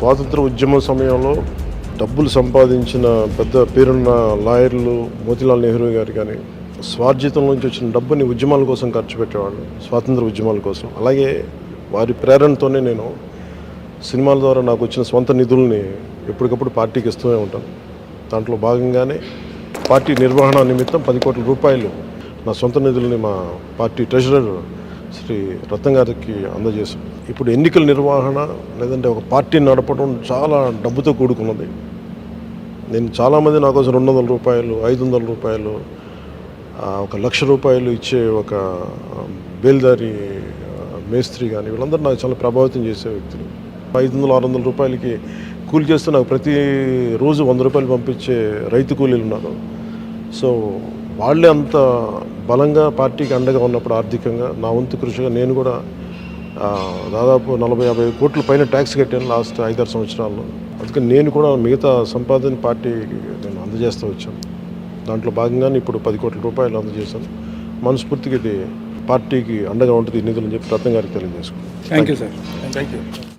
స్వాతంత్ర ఉద్యమ సమయంలో డబ్బులు సంపాదించిన పెద్ద పేరున్న లాయర్లు మోతిలాల్ నెహ్రూ గారు కానీ స్వార్జితం నుంచి వచ్చిన డబ్బుని ఉద్యమాల కోసం ఖర్చు పెట్టేవాళ్ళు స్వాతంత్ర ఉద్యమాల కోసం. అలాగే వారి ప్రేరణతోనే నేను సినిమాల ద్వారా నాకు వచ్చిన స్వంత నిధుల్ని ఎప్పటికప్పుడు పార్టీకి ఇస్తూనే ఉంటాను. దాంట్లో భాగంగానే పార్టీ నిర్వహణ నిమిత్తం పది కోట్ల రూపాయలు నా సొంత నిధుల్ని మా పార్టీ ట్రెజరర్ శ్రీ రత్న గారికి అందజేశాం. ఇప్పుడు ఎన్నికల నిర్వహణ లేదంటే ఒక పార్టీని నడపడం చాలా డబ్బుతో కూడుకున్నది. నేను చాలామంది నా కోసం రెండు వందల రూపాయలు ఐదు వందల రూపాయలు ఒక లక్ష రూపాయలు ఇచ్చే ఒక బేల్దారి మేస్త్రి కానీ వీళ్ళందరూ నాకు చాలా ప్రభావితం చేసే వ్యక్తులు. ఐదు వందలు ఆరు వందల రూపాయలకి కూలి చేస్తే నాకు ప్రతి రోజు వంద రూపాయలు పంపించే రైతు కూలీలు ఉన్నారు. సో వాళ్ళే అంత బలంగా పార్టీకి అండగా ఉన్నప్పుడు ఆర్థికంగా నా వంతు కృషిగా నేను కూడా దాదాపు నలభై యాభై కోట్ల పైన ట్యాక్స్ కట్టాను లాస్ట్ ఐదారు సంవత్సరాల్లో. అందుకని నేను కూడా మిగతా సంపాదన పార్టీకి నేను అందజేస్తూ వచ్చాను. దాంట్లో భాగంగానే ఇప్పుడు పది కోట్ల రూపాయలు అందజేశాను. మనస్ఫూర్తిగా ఇది పార్టీకి అండగా ఉంటుంది నిధులు అని చెప్పి రత్నం గారికి తెలియజేసుకున్నాను thank you sir thank you